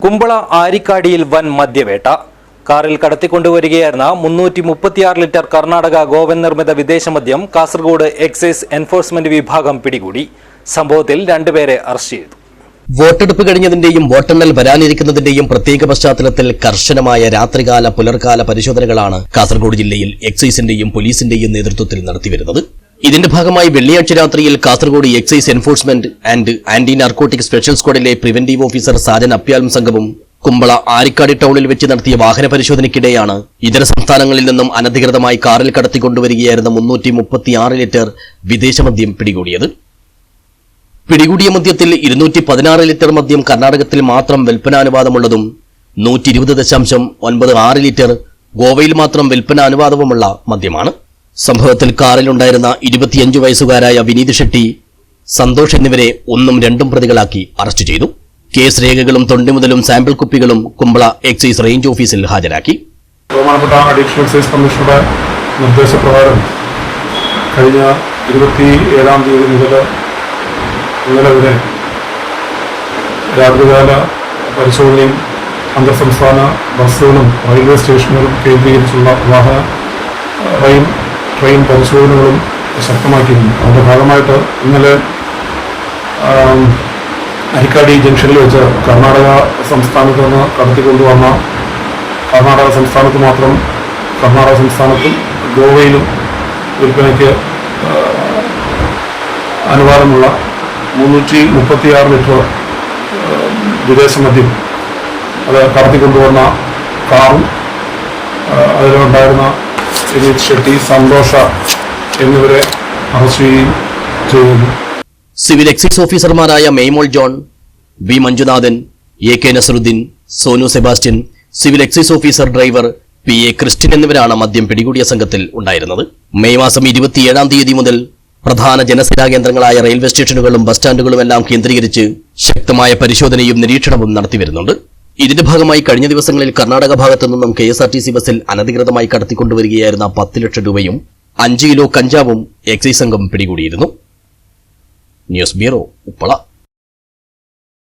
കുമ്പള ആരിക്കാടിയിൽ വൻ മദ്യവേട്ട. കാറിൽ കടത്തിക്കൊണ്ടുവരികയായിരുന്ന മുന്നൂറ്റി മുപ്പത്തിയാറ് ലിറ്റർ കർണാടക ഗോവൻ നിർമ്മിത വിദേശ മദ്യം കാസർഗോഡ് എക്സൈസ് എൻഫോഴ്സ്മെന്റ് വിഭാഗം പിടികൂടി. സംഭവത്തിൽ രണ്ടുപേരെ അറസ്റ്റ് ചെയ്തു. വോട്ടെടുപ്പ് കഴിഞ്ഞതിന്റെയും വോട്ടെണ്ണൽ വരാനിരിക്കുന്നതിന്റെയും പ്രത്യേക പശ്ചാത്തലത്തിൽ കർശനമായ രാത്രികാല പുലർകാല പരിശോധനകളാണ് കാസർഗോഡ് ജില്ലയിൽ എക്സൈസിന്റെയും പോലീസിന്റെയും നേതൃത്വത്തിൽ നടത്തിവരുന്നത്. ഇതിന്റെ ഭാഗമായി വെള്ളിയാഴ്ച രാത്രിയിൽ Kasaragod excise enforcement and anti narcotic special സ്ക്വാഡിലെ preventive officer Sajan അപ്യാലും സംഘവും കുമ്പള ആരിക്കാടി ടൗണിൽ വെച്ച് നടത്തിയ വാഹന പരിശോധനയ്ക്കിടെയാണ് ഇതര സംസ്ഥാനങ്ങളിൽ നിന്നും അനധികൃതമായി കാറിൽ കടത്തിക്കൊണ്ടുവരികയായിരുന്ന മുന്നൂറ്റി മുപ്പത്തിയാറ് ലിറ്റർ വിദേശമദ്യം പിടികൂടിയത്. പിടികൂടിയ മദ്യത്തിൽ ഇരുന്നൂറ്റി പതിനാറ് ലിറ്റർ മദ്യം കർണാടകത്തിൽ മാത്രം വിൽപ്പനാനുവാദമുള്ളതും നൂറ്റി ഇരുപത് ദശാംശം ഒൻപത് ആറ് ലിറ്റർ ഗോവയിൽ മാത്രം വിൽപ്പനാനുവാദവുമുള്ള മദ്യമാണ്. സംഭവത്തിൽ കാറിലുണ്ടായിരുന്ന ഇരുപത്തിയഞ്ച് വയസ്സുകാരായ വിനീത് ഷെട്ടി സന്തോഷ് എന്നിവരെ ഒന്നും രണ്ടും പ്രതികളാക്കി അറസ്റ്റ് ചെയ്തു. കേസ് രേഖകളും തൊണ്ടിമുതലും സാമ്പിൾ കുപ്പികളും കുമ്പള എക്സൈസ് റേഞ്ച് ഓഫീസിൽ ഹാജരാക്കി. കമ്മീഷണറുടെ നിർദ്ദേശപ്രകാരം കഴിഞ്ഞ ഇരുപത്തി ഏഴാം തീയതി മുതൽ ഇന്നലെ വരെ രാത്രികാല പരിശോധനയും അന്തർ സംസ്ഥാന ബസ്സുകളും റെയിൽവേ സ്റ്റേഷനുകളും കേന്ദ്രീകരിച്ചുള്ള വാഹന റെയിൽ ട്രെയിൻ പരിശോധനകളും ശക്തമാക്കിയിരുന്നു. അതിന്റെ ഭാഗമായിട്ട് ഇന്നലെ അരിക്കാടി ജംഗ്ഷനിൽ വെച്ച് കർണാടക സംസ്ഥാനത്ത് നിന്ന് കടത്തിക്കൊണ്ടുവന്ന കർണാടക സംസ്ഥാനത്ത് മാത്രം കർണാടക സംസ്ഥാനത്തും ഗോവയിലും വിൽപ്പനയ്ക്ക് അനുവാദമുള്ള മുന്നൂറ്റി മുപ്പത്തിയാറ് ലിറ്റർ വിദേശ മദ്യം അത് കടത്തിക്കൊണ്ടുവന്ന കാറും അതിലുണ്ടായിരുന്ന വിനീത് ഷെട്ടി സന്തോഷ എന്നിവരെ അറസ്റ്റ് ചെയ്യുകയും ചെയ്യുന്നു സിവിൽ എക്സൈസ് ഓഫീസർമാരായ Maymol John B Manjunathan A K Nasaruddin Sonu Sebastian civil excise officer driver P A Christin എന്നിവരാണ് മദ്യം പിടികൂടിയ സംഘത്തിൽ ഉണ്ടായിരുന്നത്. മെയ് മാസം ഇരുപത്തിയേഴാം തീയതി മുതൽ പ്രധാന ജനസേവാ കേന്ദ്രങ്ങളായ റെയിൽവേ സ്റ്റേഷനുകളും ബസ് സ്റ്റാൻഡുകളും എല്ലാം കേന്ദ്രീകരിച്ച് ശക്തമായ പരിശോധനയും നിരീക്ഷണവും നടത്തിവരുന്നുണ്ട് ഇതിന്റെ ഭാഗമായി കഴിഞ്ഞ ദിവസങ്ങളിൽ കർണാടക ഭാഗത്തു നിന്നും K S R T C ബസ്സിൽ അനധികൃതമായി കടത്തിക്കൊണ്ടുവരികയായിരുന്ന പത്ത് ലക്ഷം രൂപയും അഞ്ച് കിലോ കഞ്ചാവും എക്സൈസ് സംഘം പിടികൂടിയിരുന്നു. News bureau Uppala.